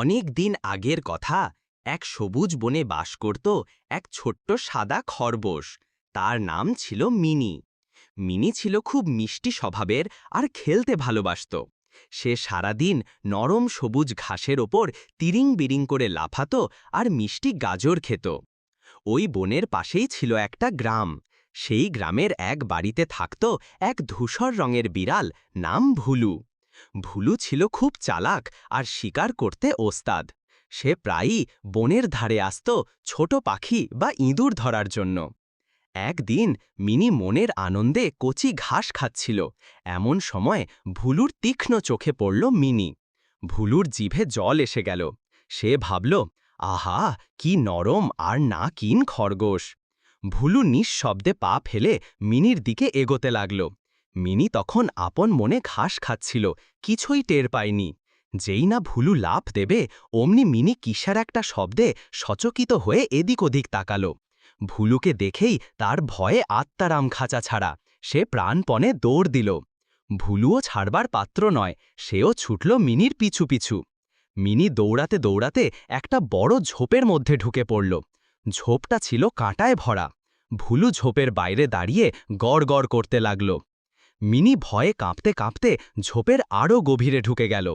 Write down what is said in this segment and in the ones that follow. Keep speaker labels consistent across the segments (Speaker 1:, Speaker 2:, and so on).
Speaker 1: অনেক দিন আগের কথা, এক সবুজ বনে বাস করত এক ছোট্ট সাদা খরগোশ। তার নাম ছিল মিনি। মিনি ছিল খুব মিষ্টি স্বভাবের আর খেলতে ভালোবাসত। সে সারাদিন নরম সবুজ ঘাসের ওপর তিরিং বিরিং করে লাফাত আর মিষ্টি গাজর খেত। ওই বনের পাশেই ছিল একটা গ্রাম। সেই গ্রামের এক বাড়িতে থাকত এক ধূসর রঙের বিড়াল নাম ভুলু। ভুলু ছিল খুব চালাক আর শিকার করতে ওস্তাদ। সে প্রায়ই বনের ধারে আসত ছোট পাখি বা ইঁদুর ধরার জন্য। একদিন মিনি মনের আনন্দে কচি ঘাস খাচ্ছিল। এমন সময় ভুলুর তীক্ষ্ণ চোখে পড়ল মিনি। ভুলুর জিভে জল এসে গেল। সে ভাবল, আহা, কি নরম আর না কিন খরগোশ। ভুলু নিঃশব্দে পা ফেলে মিনির দিকে এগোতে লাগল। মিনি তখন আপন মনে ঘাস খাচ্ছিল, কিছুই টের পায়নি। যেই না ভুলু লাফ দেবে, অমনি মিনি কিসার একটা শব্দে সচকিত হয়ে এদিক ওদিক তাকালো। ভুলুকে দেখেই তার ভয়ে আত্মারাম খাঁচা ছাড়া সে প্রাণপণে দৌড় দিল। ভুলুও ছাড়বার পাত্র নয়, সেও ছুটল মিনির পিছু পিছু। মিনি দৌড়াতে দৌড়াতে একটা বড় ঝোপের মধ্যে ঢুকে পড়ল। ঝোপটা ছিল কাঁটায় ভরা। ভুলু ঝোপের বাইরে দাঁড়িয়ে গড় করতে লাগল। মিনি ভয়ে কাঁপতে কাঁপতে ঝোপের আরও গভীরে ঢুকে গেল।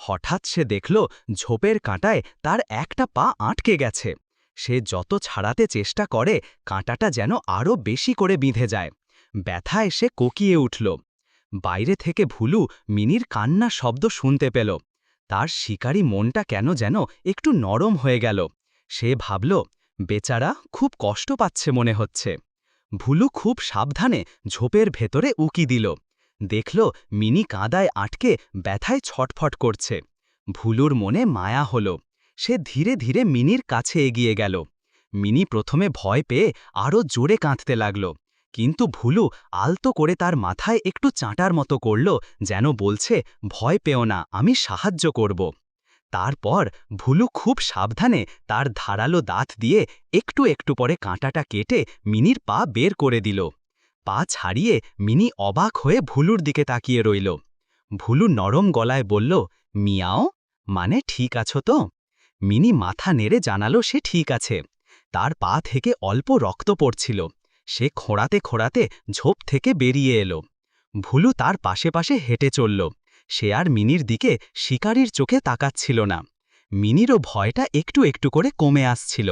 Speaker 1: হঠাৎ সে দেখল ঝোপের কাঁটায় তার একটা পা আটকে গেছে। সে যত ছাড়াতে চেষ্টা করে, কাঁটাটা যেন আরও বেশি করে বিঁধে যায়। ব্যথায় সে কোকিয়ে উঠল। বাইরে থেকে ভুলু মিনির কান্না শব্দ শুনতে পেল। তার শিকারী মনটা কেন যেন একটু নরম হয়ে গেল। সে ভাবল, বেচারা খুব কষ্ট পাচ্ছে মনে হচ্ছে। ভুলু খুব সাবধানে ঝোপের ভেতরে উকি দিল। দেখল মিনি কাঁদায় আটকে ব্যথায় ছটফট করছে। ভুলুর মনে মায়া হল। সে ধীরে ধীরে মিনির কাছে এগিয়ে গেল। মিনি প্রথমে ভয় পেয়ে আরও জোরে কাঁদতে লাগল। কিন্তু ভুলু আলতো করে তার মাথায় একটু চাঁটার মতো করল, যেন বলছে, ভয় পেও না, আমি সাহায্য করব। তারপর ভুলু খুব সাবধানে তার ধারালো দাঁত দিয়ে একটু একটু পরে কাঁটাটা কেটে মিনির পা বের করে দিল। পা ছাড়িয়ে মিনি অবাক হয়ে ভুলুর দিকে তাকিয়ে রইল। ভুলু নরম গলায় বলল, মিয়াও মানে ঠিক আছো তো? মিনি মাথা নেড়ে জানালো, সে ঠিক আছে। তার পা থেকে অল্প রক্ত পড়ছিল। সে খোঁড়াতে খোঁড়াতে ঝোপ থেকে বেরিয়ে এলো। ভুলু তার পাশে পাশে হেঁটে চলল। সে আর মিনির দিকে শিকারির চোখে তাকাচ্ছিল না। মিনিরও ভয়টা একটু একটু করে কমে আসছিল।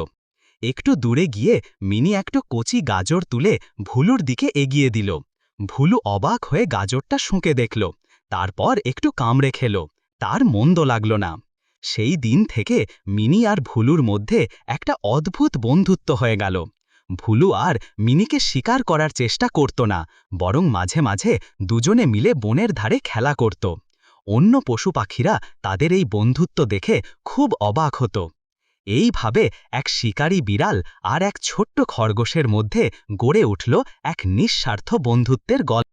Speaker 1: একটু দূরে গিয়ে মিনি একটু কচি গাজর তুলে ভুলুর দিকে এগিয়ে দিল। ভুলু অবাক হয়ে গাজরটা শুঁকে দেখল। তারপর একটু কামড়ে খেল। তার মন্দ লাগল না। সেই দিন থেকে মিনি আর ভুলুর মধ্যে একটা অদ্ভুত বন্ধুত্ব হয়ে গেল। ভুলু আর মিনিকে শিকার করার চেষ্টা করত না, বরং মাঝে মাঝে দুজনে মিলে বনের ধারে খেলা করত। অন্য পশু পাখিরা তাদের এই বন্ধুত্ব দেখে খুব অবাক হতো। এইভাবে এক শিকারী বিড়াল আর এক ছোট্ট খরগোশের মধ্যে গড়ে উঠল এক নিঃস্বার্থ বন্ধুত্বের গল্প।